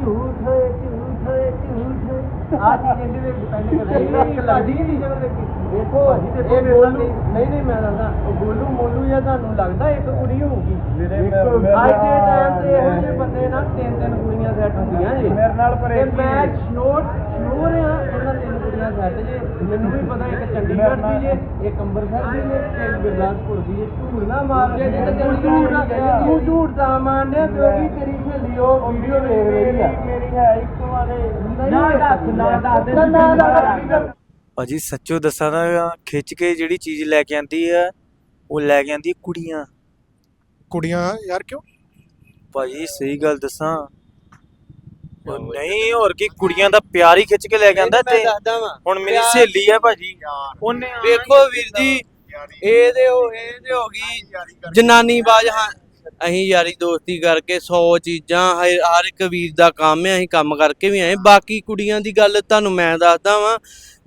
ਝੂਠ ਝੂਠ ਝੂਠ ਆ ਚੀਜ਼ ਇਹਦੇ ਵਿੱਚ ਡਿਪੈਂਡ ਕਰਦੀ ਹੈ। ਲੱਗਦੀ ਨਹੀਂ ਸ਼ਕਲ ਦੇਖੀ ਦੇਖੋ ਇਹ ਬੋਲੂ ਨਹੀਂ ਨਹੀਂ ਮੈਂ ਦੱਸਦਾ। ਉਹ ਬੋਲੂ ਮੋਲੂ ਜਾਂ ਤੁਹਾਨੂੰ ਲੱਗਦਾ ਇੱਕ ਕੁੜੀ ਹੋਊਗੀ? ਵੀਰੇ ਅੱਜ ਦੇ ਟਾਈਮ ਤੇ ਇਹੋ ਜਿਹੇ ਬੰਦੇ ਨਾਲ ਤਿੰਨ ਤਿੰਨ ਕੁੜੀਆਂ ਸੈੱਟ ਹੁੰਦੀਆਂ ਜੀ ਮੇਰੇ ਨਾਲ ਪਰ ਤੇ ਹੀ ਮੈਂ ਹੈ। ਸ਼ੋਰ ਸ਼ੋਰ ਆ ਕੁੜੀਆਂ ਸੈੱਟ ਜੇ ਮੈਨੂੰ ਵੀ ਪਤਾ ਇੱਕ ਚੰਡੀਗੜ੍ਹ ਦੀ ਜੇ ਇੱਕ ਅੰਮ੍ਰਿਤਸਰ ਦੀ ਜੇ ਤੇ ਇੱਕ ਗੁਰਦਾਸਪੁਰ ਦੀ ਜੇ। ਝੂਠ ਨਾ ਮਾਰ। ਜੇ ਤੇ ਤੈਨੂੰ ਝੂਠ ਨਾ ਕਹਿ ਤੂੰ ਝੂਠ ਦਾ ਮੰਨਿਆ ਕਿਉਂ ਵੀ ਤੇਰੀ ਸਹੇਲੀ ਉਹ ਵੀਡੀਓ ਵੇਖ ਰਹੀ ਆ। ਮੇਰੀ ਹੈ ਇੱਕ ਵਾਲੇ ਨਾ ਦੱਸ ਨਾ ਦੱਸ। ਦੇ ਨਾ ਦੱਸ। ਭਾਜੀ ਸੱਚੋ ਦੱਸਾਂ ਤਾਂ ਖਿੱਚ ਕੇ ਜਿਹੜੀ ਚੀਜ਼ ਲੈ ਕੇ ਆਂਦੀ ਆ ਉਹ ਲੈ ਕੇ ਆਂਦੀ ਕੁੜੀਆਂ। ਕੁੜੀਆਂ ਯਾਰ ਕਿਉਂ? ਭਾਜੀ ਸਹੀ ਗੱਲ ਦੱਸਾਂ। ਉਹ ਨਹੀਂ ਹੋਰ ਕੀ ਕੁੜੀਆਂ ਦਾ ਪਿਆਰ ਹੀ ਖਿੱਚ ਕੇ ਲੈ ਕੇ ਆਂਦਾ ਤੇ ਦੱਸਦਾ ਵਾਂ। ਹੁਣ ਮੇਰੀ ਸਹੇਲੀ ਆ ਭਾਜੀ। ਉਹਨੇ ਆਉਣਾ ਵੇਖੋ ਵੀਰ ਜੀ ਇਹਦੇ ਹੋ ਇਹਦੇ ਹੋ ਗਈ ਜਨਾਨੀ ਬਾਜ ਹਾਂ ਅਸੀਂ ਯਾਰੀ ਦੋਸਤੀ ਕਰਕੇ 100 ਚੀਜ਼ਾਂ ਹਰ ਹਰ ਇੱਕ ਵੀਰ ਦਾ ਕੰਮ ਹੈ ਅਸੀਂ ਕੰਮ ਕਰਕੇ ਵੀ ਆਏ। ਬਾਕੀ ਕੁੜੀਆਂ ਦੀ ਗੱਲ ਤੁਹਾਨੂੰ ਮੈਂ ਦੱਸਦਾ ਵਾਂ।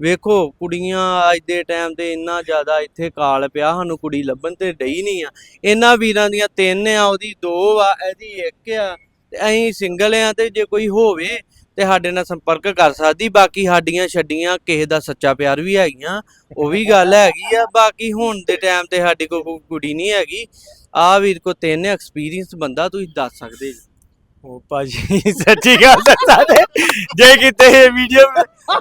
ਵੇਖੋ ਕੁੜੀਆਂ ਅੱਜ ਦੇ ਟਾਈਮ ਤੇ ਇੰਨਾ ਜ਼ਿਆਦਾ ਇੱਥੇ ਕਾਲ ਪਿਆ ਸਾਨੂੰ ਕੁੜੀ ਲੱਭਣ ਤੇ ਡਈ ਨਹੀਂ ਆ। ਇਹਨਾਂ ਵੀਰਾਂ ਦੀਆਂ ਤਿੰਨ ਆ ਉਹਦੀ ਦੋ ਆ ਇਹਦੀ ਇੱਕ ਆ। ਤੇ ਅਸੀਂ ਸਿੰਗਲ ਆ ਤੇ ਜੇ ਕੋਈ ਹੋਵੇ ਤੇ ਸਾਡੇ ਨਾਲ ਸੰਪਰਕ ਕਰ ਸਕਦੀ, ਬਾਕੀ ਸਾਡੀਆਂ ਛੱਡੀਆਂ ਕਿਸੇ ਦਾ ਸੱਚਾ ਪਿਆਰ ਵੀ ਹੈਗੀਆਂ, ਉਹ ਵੀ ਗੱਲ ਹੈਗੀ ਆ, ਬਾਕੀ ਹੁਣ ਦੇ ਟਾਈਮ ਤੇ ਸਾਡੀ ਕੋਈ ਕੁੜੀ ਨਹੀਂ ਹੈਗੀ ਆ ਵੀਰ ਕੋ ਤਿੰਨ ਐਕਸਪੀਰੀਅੰਸ ਬੰਦਾ, ਤੁਸੀਂ ਦੱਸ ਸਕਦੇ ਜੀ। ਉਹ ਭਾਜੀ, ਸੱਚੀ ਗੱਲ ਦੱਸਾਂ ਜੇ ਕਿਤੇ ਇਹ ਵੀਡੀਓ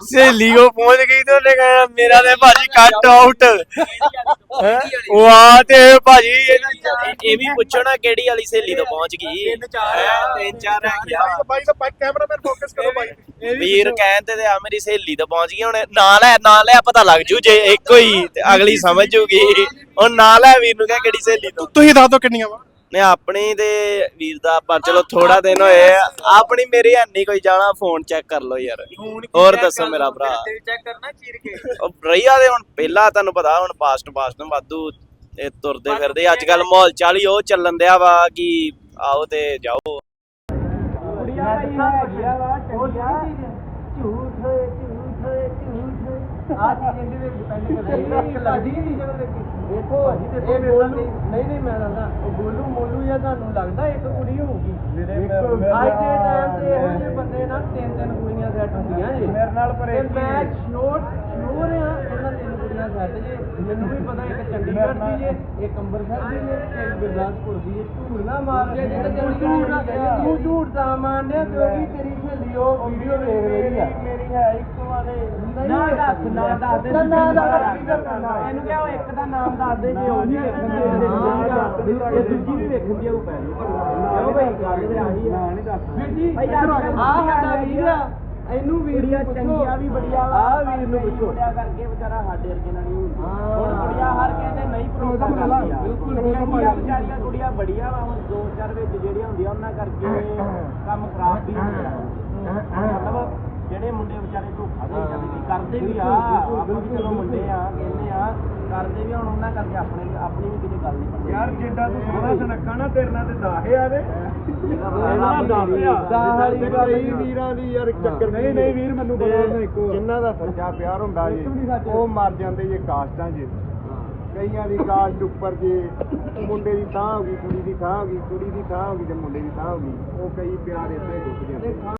ਸਹੇਲੀ ਕੋ ਪਹੁੰਚ ਗਈ ਤੇ ਉਹਨੇ ਕਹਿਣਾ, ਮੇਰਾ ਤੇ ਭਾਜੀ ਕੱਟ ਆਊਟ ਆ ਤੇ ਭਾਜੀ ਇਹ ਵੀ ਪੁੱਛੋ ਨਾ ਕਿਹੜੀ ਵਾਲੀ ਸਹੇਲੀ ਤੋਂ ਪਹੁੰਚ ਗਈ। ਤਿੰਨ ਚਾਰ। ਤਿੰਨ ਚਾਰ ਹੈ ਗਿਆ ਬਾਈ ਦਾ ਬਾਈ ਕੈਮਰਾਮੈਨ ਫੋਕਸ ਕਰੋ ਬਾਈ। ਵੀਰ ਕਹਿੰਦੇ ਤੇ ਆ ਮੇਰੀ ਸਹੇਲੀ ਤੋਂ ਪਹੁੰਚ ਗਈ ਹੁਣ ਨਾਂ ਲੈ ਨਾਂ ਲੈ ਪਤਾ ਲੱਗ ਜੂ ਜੇ ਇੱਕੋ ਹੀ ਤੇ ਅਗਲੀ ਸਮਝ ਜੂਗੀ। ਹੁਣ ਨਾਂ ਲੈ ਵੀਰ ਨੂੰ ਕਹ ਕਿਹੜੀ ਸਹੇਲੀ ਤੋਂ। ਤੁਸੀਂ ਦੱਸ ਦਿਓ ਕਿੰਨੀਆਂ ਵਾ। ਨੇ ਆਪਣੀ ਤੇ ਵੀਰ ਦਾ ਪਰ ਚਲੋ ਥੋੜਾ ਦਿਨ ਹੋਏ। ਆਪਣੀ ਮੇਰੀ ਐਨੀ ਕੋਈ ਜਾਣਾ ਫੋਨ ਚੈੱਕ ਕਰ ਲਓ ਯਾਰ। ਹੋਰ ਦੱਸੋ ਮੇਰਾ ਭਰਾ। ਚੈੱਕ ਕਰਨਾ ਚੀਰ ਕੇ। ਉਹ ਰਹੀਆ ਦੇ ਹੁਣ ਪਹਿਲਾਂ ਤੁਹਾਨੂੰ ਪਤਾ ਹੁਣ ਪਾਸਟ ਪਾਸਟ ਵਾਧੂ ਇਹ ਤੁਰਦੇ ਫਿਰਦੇ ਅੱਜ ਕੱਲ ਮਾਹੌਲ ਚਾਲੀ ਉਹ ਚੱਲਣ ਦਿਆ ਵਾ ਕਿ ਆਓ ਤੇ ਜਾਓ ਨਹੀਂ ਨਹੀਂ ਨਹੀਂ ਮੈਂ ਦੱਸਦਾ ਉਹ ਬੋਲੂ ਮੋਲੂ ਜਾਂ ਤੁਹਾਨੂੰ ਲੱਗਦਾ ਇੱਕ ਕੁੜੀ ਹੋਊਗੀ ਵੀਰੇ ਅੱਜ ਦੇ ਟਾਈਮ ਤੇ ਇਹੋ ਜਿਹੇ ਬੰਦੇ ਨਾਲ ਤਿੰਨ ਤਿੰਨ ਕੁੜੀਆਂ ਸੈੱਟ ਹੁੰਦੀਆਂ ਜੀ ਮੇਰੇ ਨਾਲ ਪਰ ਤੇ ਮੈਂ। ਸ਼ੋਰ ਸ਼ੋਰ ਆ ਸੈੱਟ ਜੇ ਮੈਨੂੰ ਵੀ ਪਤਾ ਇੱਕ ਚੰਡੀਗੜ੍ਹ ਦੀ ਜੇ ਇੱਕ ਅੰਮ੍ਰਿਤਸਰ ਦੀ ਜੇ ਤੇ ਇੱਕ ਗੁਰਦਾਸਪੁਰ ਦੀ ਜੇ। ਝੂਠ ਨਾ ਮਾਰ। ਜੇ ਤੇ ਤੈਨੂੰ ਝੂਠ ਨਾ ਕਹਿ ਤੂੰ ਝੂਠ ਦਾ ਮੰਨਿਆ ਕਿਉਂ ਵੀ ਤੇਰੀ ਸਹੇਲੀ ਉਹ ਵੀਡੀਓ ਰਹੀ ਆ। ਮੇਰੀ ਹੈ ਇੱਕ ਵਾਲੇ। ਨਾ ਦੱਸ ਨਾ ਦੱਸ ਦੇ ਨਾ ਦੱਸ ਇਹਨੂੰ ਕਿਹਾ ਇੱਕ ਦਾ ਨਾਮ ਦੱਸ ਦੇ ਜੇ ਉਹ ਨਹੀਂ ਵੇਖਣ ਦੀ ਇਹ ਦੂਜੀ ਵੀ ਵੇਖਣ ਦੀ ਉਹ ਪੈ ਕਿਉਂ ਬਈ ਗੱਲ ਤੇ ਆਹੀ ਆ ਵੀਰ ਜੀ ਆ ਸਾਡਾ ਵੀਰ ਆ। ਇਹਨੂੰ ਵੀਡੀਆਂ ਚੰਗੀਆਂ ਵੀ ਬੜੀਆਂ ਨੂੰ ਪੁੱਛੋ। ਕਰਕੇ ਵਿਚਾਰਾ ਸਾਡੇ ਵਰਗੇ ਨਾਲ ਨਹੀਂ ਹੁੰਦੀ। ਹੁਣ ਕੁੜੀਆਂ ਹਰ ਕਹਿੰਦੇ ਨਹੀਂ ਭਰੋਸਾ ਕਰਦੀਆਂ। ਬਿਲਕੁਲ ਚੰਗੀਆਂ ਵਿਚਾਰੀਆਂ ਕੁੜੀਆਂ ਬੜੀਆਂ ਵਾ ਹੁਣ ਦੋ ਚਾਰ ਵਿੱਚ ਜਿਹੜੀਆਂ ਹੁੰਦੀਆਂ ਉਹਨਾਂ ਕਰਕੇ ਕੰਮ ਖਰਾਬ ਵੀ ਹੁੰਦਾ ਮਤਲਬ ਜਿਹੜੇ ਮੁੰਡੇ ਵਿਚਾਰੇ ਧੋਖਾ ਦੇ ਜਾਂਦੇ ਨੇ ਕਰਦੇ ਵੀ ਆ ਆਪਾਂ ਵੀ ਚਲੋ ਮੁੰਡੇ ਆ ਕਹਿੰਦੇ ਆ ਕਰਦੇ ਵੀ ਹੁਣ ਉਹਨਾਂ ਕਰਕੇ ਆਪਣੇ ਆਪਣੀ ਵੀ ਕਿਤੇ ਗੱਲ ਨਹੀਂ ਯਾਰ ਜਿੱਡਾ ਤੂੰ ਸੋਹਣਾ ਸੁਨੱਖਾ ਨਾ ਤੇਰੇ ਨਾਲ ਤੇ ਦਾਹੇ ਆ ਦੇ ਕਈ ਵੀਰਾਂ ਦੀ ਯਾਰ ਚੱਕਰ ਨਹੀਂ ਨਹੀਂ, ਵੀਰ, ਮੈਨੂੰ ਪਤਾ ਇੱਕੋ ਜਿਨ੍ਹਾਂ ਦਾ ਸੱਚਾ ਪਿਆਰ ਹੁੰਦਾ ਜੀ ਉਹ ਮਰ ਜਾਂਦੇ ਜੇ ਕਾਸਟਾਂ 'ਚ ਕਈਆਂ ਦੀ ਕਾਸਟ ਉੱਪਰ ਜੇ ਮੁੰਡੇ ਦੀ ਥਾਂ ਹੋ ਗਈ ਕੁੜੀ ਦੀ ਥਾਂ ਹੋ ਗਈ ਕੁੜੀ ਦੀ ਥਾਂ ਹੋ ਗਈ ਤੇ ਮੁੰਡੇ ਦੀ ਥਾਂ ਹੋ ਗਈ ਉਹ ਕਈ ਪਿਆਰ ਇੱਥੇ ਰੁਕ ਜਾਂਦੇ